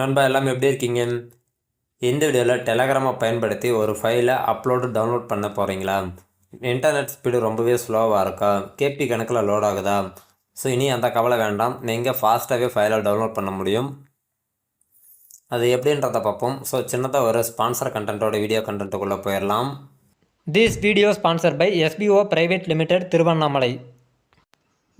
நண்பா எல்லாம் எப்படி இருக்கீங்க? இந்த வீடியோவில் டெலகிராமை பயன்படுத்தி ஒரு ஃபைலை அப்லோடு டவுன்லோட் பண்ண போகிறீங்களா இன்டர்நெட் ஸ்பீடு ரொம்பவே ஸ்லோவாக இருக்கா? கேபி கணக்கில் லோட் ஆகுதா? ஸோ இனி அந்த கவலை வேண்டாம். நீங்கள் ஃபாஸ்ட்டாகவே ஃபைலை டவுன்லோட் பண்ண முடியும். அது எப்படின்றத பார்ப்போம். ஸோ சின்னதாக ஒரு ஸ்பான்சர் கண்டென்ட்டோட வீடியோ கண்டென்ட்டுக்குள்ளே போயிடலாம். This video sponsor by SPO private limited Tiruvannamalai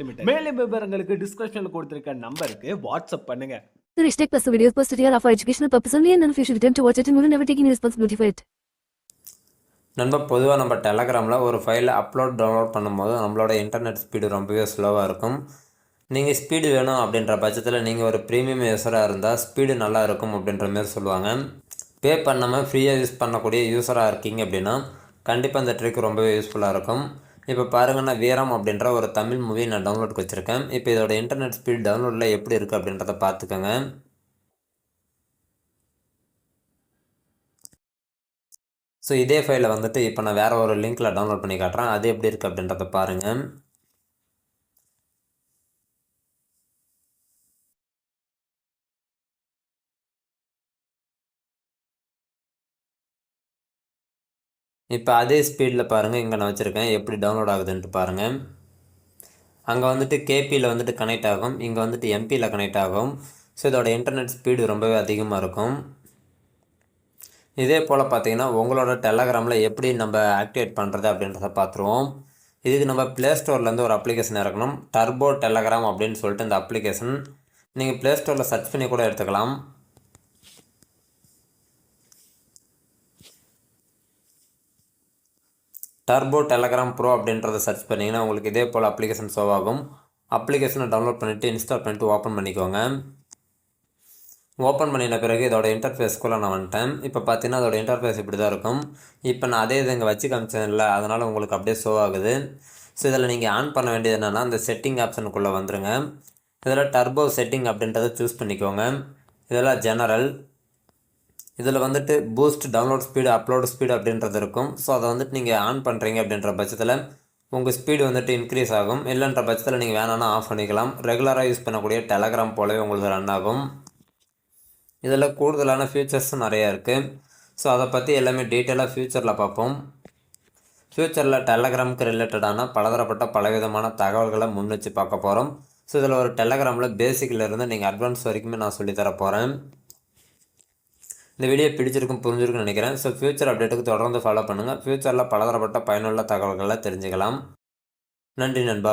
limited மேலும் விவரங்களுக்கு டிஸ்கிரிப்ஷன்ல கொடுத்திருக்க நம்பருக்கு வாட்ஸ்அப் பண்ணுங்க. The Rishtec Plus the videos posted here are for educational purpose only and none of you should attempt to watch it and will never take any responsibility for it. நண்பா பொதுவாக நம்ம டெலகிராமில் ஒரு ஃபைலை அப்லோட் டவுன்லோட் பண்ணும்போது நம்மளோட internet speed ரொம்பவே ஸ்லோவாக இருக்கும். நீங்கள் ஸ்பீடு வேணும் அப்படின்ற பட்சத்தில் நீங்கள் ஒரு ப்ரீமியம் யூஸராக இருந்தால் ஸ்பீடு நல்லா இருக்கும் அப்படின்ற மாதிரி சொல்லுவாங்க. பே பண்ணாமல் ஃப்ரீயாக யூஸ் பண்ணக்கூடிய யூஸராக இருக்கீங்க அப்படின்னா கண்டிப்பாக இந்த ட்ரிக் ரொம்பவே யூஸ்ஃபுல்லாக இருக்கும். இப்போ பாருங்கன்னா வீரம் அப்படின்ற ஒரு தமிழ் மூவி நான் டவுன்லோடுக்கு வச்சுருக்கேன். இப்போ இதோட இன்டர்நெட் ஸ்பீட் டவுன்லோடில் எப்படி இருக்குது அப்படின்றத பார்த்துக்கோங்க. ஸோ இதே ஃபைலை வந்துட்டு இப்போ நான் வேறு ஒரு லிங்க்கில் டவுன்லோட் பண்ணி காட்டுறேன். அது எப்படி இருக்குது அப்படின்றத பாருங்கள் இப்போ அதே ஸ்பீடில் பாருங்கள் இங்கே நான் வச்சுருக்கேன். எப்படி டவுன்லோட் ஆகுதுன்ட்டு பாருங்கள் அங்கே வந்துட்டு கேபியில் வந்துட்டு கனெக்ட் ஆகும். இங்கே வந்துட்டு எம்பியில் கனெக்ட் ஆகும். ஸோ இதோட இன்டர்நெட் ஸ்பீடு ரொம்பவே அதிகமாக இருக்கும். இதே போல் பார்த்தீங்கன்னா உங்களோட டெலகிராமில் எப்படி நம்ம ஆக்டிவேட் பண்ணுறது அப்படின்றத பார்த்துருவோம் இதுக்கு நம்ம ப்ளே ஸ்டோர்லேருந்து ஒரு அப்ளிகேஷன் இறக்கணும். டர்போ டெலகிராம் அப்படின்னு சொல்லிட்டு இந்த அப்ளிகேஷன் நீங்கள் ப்ளே ஸ்டோரில் சர்ச் பண்ணி கூட எடுத்துக்கலாம். டர்போ டெலகிராம் ப்ரோ அப்படின்றத சர்ச் பண்ணிங்கன்னா உங்களுக்கு இதே போல் அப்ளிகேஷன் ஷோ ஆகும். அப்ளிகேஷனை டவுன்லோட் பண்ணிவிட்டு இன்ஸ்டால் பண்ணிட்டு ஓப்பன் பண்ணிக்கோங்க. ஓப்பன் பண்ணின பிறகு இதோட இன்டர்ஃபேஸ்க்குள்ளே நான் வந்துட்டேன். இப்போ பார்த்தீங்கன்னா அதோட இன்டர்ஃபேஸ் இப்படி தான் இருக்கும். இப்போ நான் அதே இது இங்கே வச்சு காமிச்சதில்ல அதனால் உங்களுக்கு அப்படியே ஷோ ஆகுது. ஸோ இதில் நீங்கள் ஆன் பண்ண வேண்டியது என்னென்னா அந்த செட்டிங் ஆப்ஷனுக்குள்ளே வந்துருங்க. இதில் டர்போ செட்டிங் அப்படின்றத சூஸ் பண்ணிக்கோங்க. இதெல்லாம் ஜெனரல் இதில் வந்துட்டு boost download speed upload speed அப்படின்றது இருக்கும். ஸோ அதை வந்துட்டு நீங்கள் ஆன் பண்ணுறீங்க அப்படின்ற பட்சத்தில் உங்கள் ஸ்பீடு வந்துட்டு இன்க்ரீஸ் ஆகும். இல்லைன்ற பட்சத்தில் நீங்கள் வேணாலும் ஆஃப் பண்ணிக்கலாம். ரெகுலராக யூஸ் பண்ணக்கூடிய டெலகிராம் போலவே உங்களுக்கு ரன் ஆகும். இதில் கூடுதலான ஃபியூச்சர்ஸும் நிறையா இருக்குது ஸோ அதை பற்றி எல்லாமே டீட்டெயிலாக ஃப்யூச்சரில் பார்ப்போம். ஃப்யூச்சரில் டெலகிராமுக்கு ரிலேட்டடான பலதரப்பட்ட பலவிதமான தகவல்களை முன் வச்சு பார்க்க போகிறோம் ஸோ இதில் ஒரு டெலகிராமில் பேசிக்கிலேருந்து நீங்கள் அட்வான்ஸ் வரைக்குமே நான் சொல்லித்தர போகிறேன் இந்த வீடியோ பிடிச்சிருக்கும் புரிஞ்சிருக்குன்னு நினைக்கிறேன். ஸோ ஃபியூச்சர் அப்டேட்டுக்கு தொடர்ந்து ஃபாலோ பண்ணுங்கள் ஃப்யூச்சரில் பலதரப்பட்ட பயனுள்ள தகவல்களை தெரிஞ்சுக்கலாம். நன்றி நண்பா